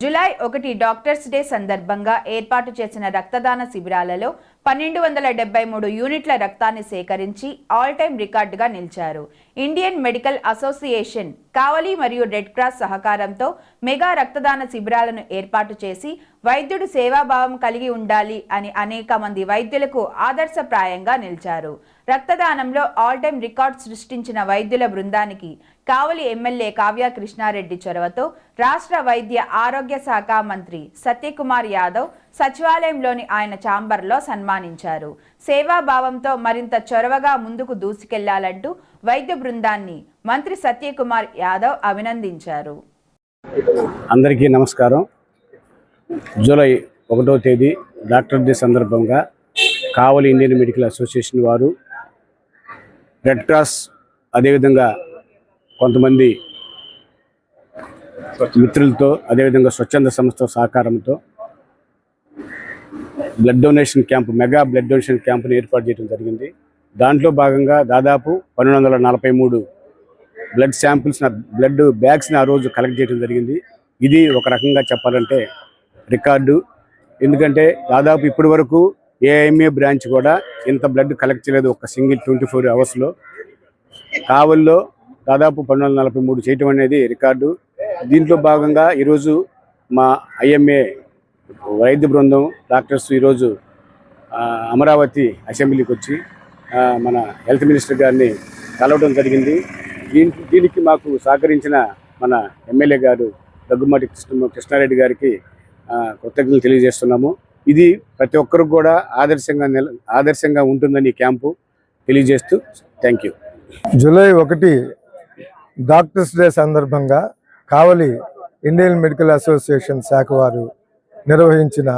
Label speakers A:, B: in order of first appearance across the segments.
A: July ఒకటి doctors day సందర్భంగా ఏర్పాటు చేసిన రక్తదాన శిబిరాలలో పన్నెండు వందల డెబ్బై మూడు యూనిట్ల రక్తాన్ని సేకరించి ఆల్ టైం రికార్డుగా నిలిచారు. ఇండియన్ మెడికల్ అసోసియేషన్ కావలి మరియు రెడ్ క్రాస్ సహకారంతో మెగా రక్తదాన శిబిరాలను ఏర్పాటు చేసి వైద్యుడు సేవాభావం కలిగి ఉండాలి అని అనేక మంది వైద్యులకు ఆదర్శప్రాయంగా నిలిచారు. రక్తదానంలో ఆల్ టైం రికార్డ్ సృష్టించిన వైద్యుల బృందానికి కావలి ఎమ్మెల్యే కావ్య కృష్ణారెడ్డి చొరవతో రాష్ట్ర వైద్య ఆరోగ్య శాఖ మంత్రి సత్యకుమార్ యాదవ్ సచివాలయంలోని ఆయన ఛాంబర్లో సన్మానించారు. సేవాభావంతో మరింత చొరవగా ముందుకు దూసుకెళ్ళాలంటూ వైద్య బృందాన్ని మంత్రి సత్యకుమార్ యాదవ్ అభినందించారు.
B: అందరికీ నమస్కారం. జూలై ఒకటో తేదీ డాక్టర్ డే సందర్భంగా కావలి ఇండియన్ మెడికల్ అసోసియేషన్ వారు రెడ్ క్రాస్ అదేవిధంగా కొంతమంది మిత్రులతో అదేవిధంగా స్వచ్ఛంద సంస్థ సహకారంతో blood donation camp mega blood donation క్యాంప్ని ఏర్పాటు చేయడం జరిగింది. దాంట్లో భాగంగా దాదాపు పన్నెండు వందల నలభై మూడు బ్లడ్ శాంపిల్స్ బ్లడ్ బ్యాగ్స్ని ఆ రోజు కలెక్ట్ చేయడం జరిగింది. ఇది ఒక రకంగా చెప్పాలంటే రికార్డు. ఎందుకంటే దాదాపు ఇప్పటి వరకు ఏఎంఏ బ్రాంచ్ కూడా ఇంత బ్లడ్ కలెక్ట్ చేయలేదు ఒక సింగిల్ ట్వంటీ ఫోర్ అవర్స్లో. కావల్లో దాదాపు పన్నెండు నలభై మూడు చేయటం అనేది రికార్డు. దీంట్లో భాగంగా ఈరోజు మా ఐఎంఏ వైద్య బృందం డాక్టర్స్ ఈరోజు అమరావతి అసెంబ్లీకి వచ్చి మన హెల్త్ మినిస్టర్ గారిని కలవడం జరిగింది. దీని దీనికి మాకు సహకరించిన మన ఎమ్మెల్యే గారు దగ్గుమాటి కృష్ణ కృష్ణారెడ్డి గారికి కృతజ్ఞతలు తెలియజేస్తున్నాము. ఇది ప్రతి ఒక్కరికి కూడా ఆదర్శంగా నిల ఆదర్శంగా ఉంటుందని క్యాంపు తెలియజేస్తూ థ్యాంక్ యూ.
C: జూలై ఒకటి డాక్టర్స్ డే సందర్భంగా కావలి ఇండియన్ మెడికల్ అసోసియేషన్ శాఖ వారు నిర్వహించిన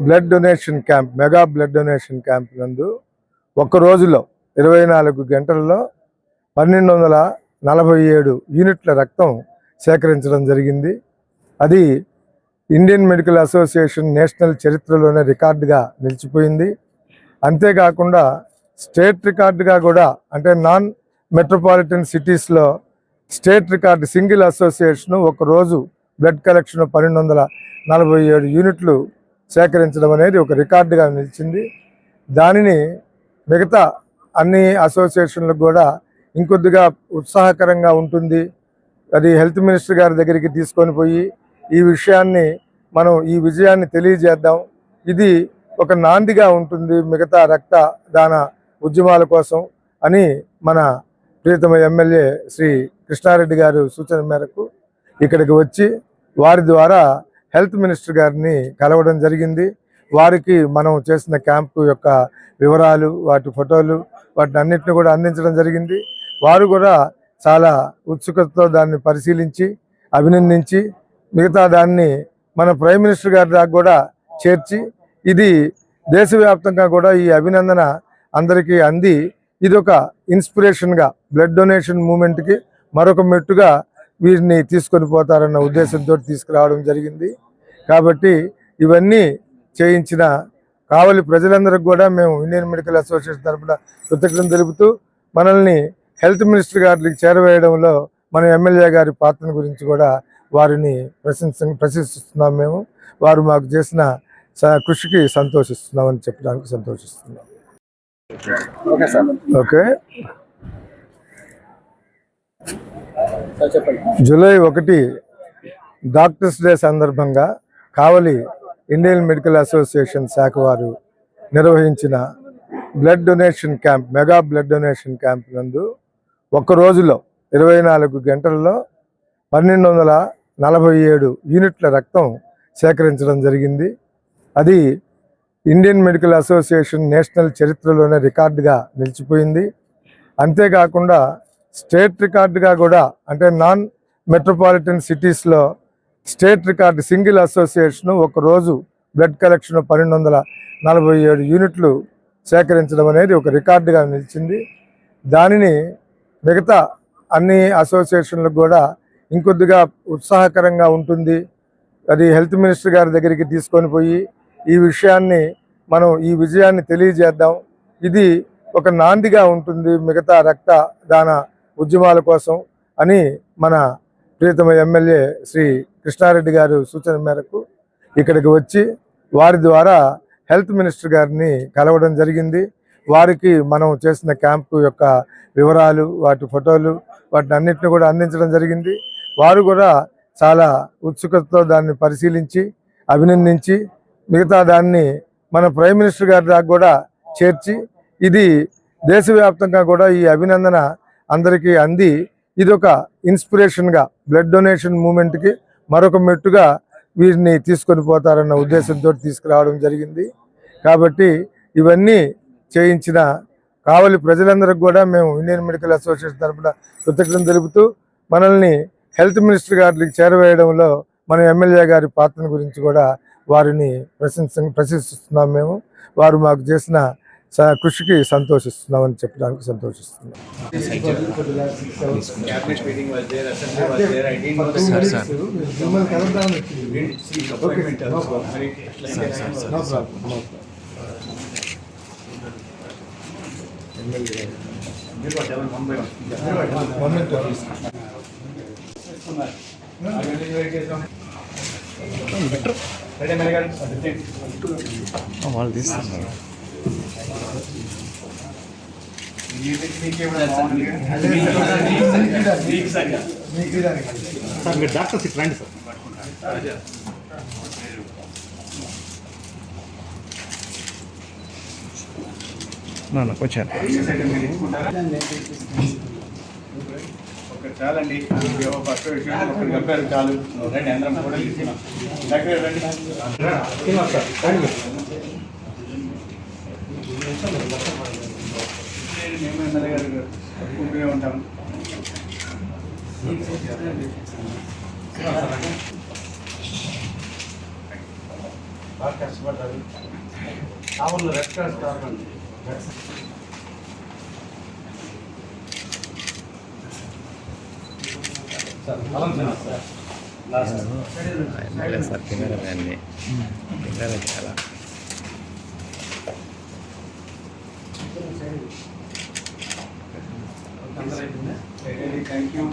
C: blood donation camp mega blood donation camp నందు ఒక్క రోజులో ఇరవై నాలుగు గంటల్లో పన్నెండు వందల నలభై ఏడు యూనిట్ల రక్తం సేకరించడం జరిగింది. అది ఇండియన్ మెడికల్ అసోసియేషన్ నేషనల్ చరిత్రలోనే రికార్డుగా నిలిచిపోయింది. అంతేకాకుండా స్టేట్ రికార్డుగా కూడా అంటే నాన్ మెట్రోపాలిటన్ సిటీస్లో స్టేట్ రికార్డు సింగిల్ అసోసియేషన్ ఒక రోజు బ్లడ్ కలెక్షన్ పన్నెండు వందల నలభై ఏడు యూనిట్లు సేకరించడం అనేది ఒక రికార్డుగా నిలిచింది. దానిని మిగతా అన్ని అసోసియేషన్లకు కూడా ఇంకొద్దిగా ఉత్సాహకరంగా ఉంటుంది. అది హెల్త్ మినిస్టర్ గారి దగ్గరికి తీసుకొని పోయి ఈ విషయాన్ని మనం ఈ విజయాన్ని తెలియజేద్దాం. ఇది ఒక నాందిగా ఉంటుంది మిగతా రక్త దాన ఉద్యమాల కోసం అని మన ప్రీతమ ఎమ్మెల్యే శ్రీ కృష్ణారెడ్డి గారు సూచన మేరకు ఇక్కడికి వచ్చి వారి ద్వారా హెల్త్ మినిస్టర్ గారిని కలవడం జరిగింది. వారికి మనం చేసిన క్యాంపు యొక్క వివరాలు వాటి ఫోటోలు వాటిని అన్నింటిని కూడా అందించడం జరిగింది. వారు కూడా చాలా ఉత్సుకతతో దాన్ని పరిశీలించి అభినందించి మిగతా దాన్ని మన ప్రైమ్ మినిస్టర్ గారి దాకా కూడా చేర్చి ఇది దేశవ్యాప్తంగా కూడా ఈ అభినందన అందరికీ అంది. ఇది ఒక ఇన్స్పిరేషన్గా బ్లడ్ డొనేషన్ మూమెంట్కి మరొక మెట్టుగా వీరిని తీసుకొని పోతారన్న ఉద్దేశంతో తీసుకురావడం జరిగింది. కాబట్టి ఇవన్నీ చేయించిన కావలి ప్రజలందరికీ కూడా మేము ఇండియన్ మెడికల్ అసోసియేషన్ తరఫున కృతజ్ఞతలు తెలుపుతూ మనల్ని హెల్త్ మినిస్టర్ గారికి చేరవేయడంలో మన ఎమ్మెల్యే గారి పాత్ర గురించి కూడా వారిని ప్రశంస ప్రశంసిస్తున్నాం మేము. వారు మాకు చేసిన కృషికి సంతోషిస్తున్నామని చెప్పడానికి సంతోషిస్తున్నాం. ఓకే జూలై ఒకటి డాక్టర్స్ డే సందర్భంగా కావలి ఇండియన్ మెడికల్ అసోసియేషన్ శాఖ వారు నిర్వహించిన blood donation camp mega blood donation camp నందు ఒక్క రోజులో ఇరవై నాలుగు గంటల్లో పన్నెండు వందల నలభై ఏడు యూనిట్ల రక్తం సేకరించడం జరిగింది. అది ఇండియన్ మెడికల్ అసోసియేషన్ నేషనల్ చరిత్రలోనే రికార్డుగా నిలిచిపోయింది. అంతేకాకుండా స్టేట్ రికార్డుగా కూడా అంటే నాన్ మెట్రోపాలిటన్ సిటీస్లో స్టేట్ రికార్డు సింగిల్ అసోసియేషన్ ఒక రోజు బ్లడ్ కలెక్షన్ పన్నెండు వందల నలభై ఏడు యూనిట్లు సేకరించడం అనేది ఒక రికార్డుగా నిలిచింది. దానిని మిగతా అన్ని అసోసియేషన్లకు కూడా ఇంకొద్దిగా ఉత్సాహకరంగా ఉంటుంది. అది హెల్త్ మినిస్టర్ గారి దగ్గరికి తీసుకొని పోయి ఈ విషయాన్ని మనం ఈ విజయాన్ని తెలియజేద్దాం. ఇది ఒక నాందిగా ఉంటుంది మిగతా రక్త దాన ఉద్యమాల కోసం అని మన ప్రియతమ ఎమ్మెల్యే శ్రీ కృష్ణారెడ్డి గారు సూచన మేరకు ఇక్కడికి వచ్చి వారి ద్వారా హెల్త్ మినిస్టర్ గారిని కలవడం జరిగింది. వారికి మనం చేసిన క్యాంపు యొక్క వివరాలు వాటి ఫోటోలు వాటిని అన్నింటిని కూడా అందించడం జరిగింది. వారు కూడా చాలా ఉత్సుకతతో దాన్ని పరిశీలించి అభినందించి మిగతా దాన్ని మన ప్రైమ్ మినిస్టర్ గారి దాకా కూడా చేర్చి ఇది దేశవ్యాప్తంగా కూడా ఈ అభినందన అందరికీ అంది. ఇది ఒక ఇన్స్పిరేషన్గా బ్లడ్ డొనేషన్ మూమెంట్కి మరొక మెట్టుగా వీరిని తీసుకొని పోతారన్న ఉద్దేశంతో తీసుకురావడం జరిగింది. కాబట్టి ఇవన్నీ చేయించిన కావలి ప్రజలందరికీ కూడా మేము ఇండియన్ మెడికల్ అసోసియేషన్ తరఫున కృతజ్ఞతలు తెలుపుతూ మనల్ని హెల్త్ మినిస్టర్ గారికి చేరవేయడంలో మన ఎమ్మెల్యే గారి పాత్రను గురించి కూడా వారిని ప్రశంస ప్రశంసిస్తున్నాం మేము. వారు మాకు చేసిన స- కృషికి సంతోషిస్తున్నామని చెప్పడానికి సంతోషిస్తున్నాం.
D: వాళ్ళు తీస్తున్నారు డాక్టర్స్ ఇక్కడ రండి సార్. నాన్న వచ్చాను.
E: ఒక చాలండి. ఫస్ట్ విషయం ఒకరు చెప్పారు చాలు. రండి అందరం కూడా తీసుకున్నాం. డాక్టర్ రండి. మేము ఎమ్మెల్యే గారు ఉంటూనే ఉంటాం బాగా కష్టపడ్డారు. ఆవులు రెడ్ క్రాస్ కావాలి
D: ఎమ్మెల్యే సార్ కెమెరా మ్యాన్ని కెమెరా చాలా
E: థ్యాంక్ యూ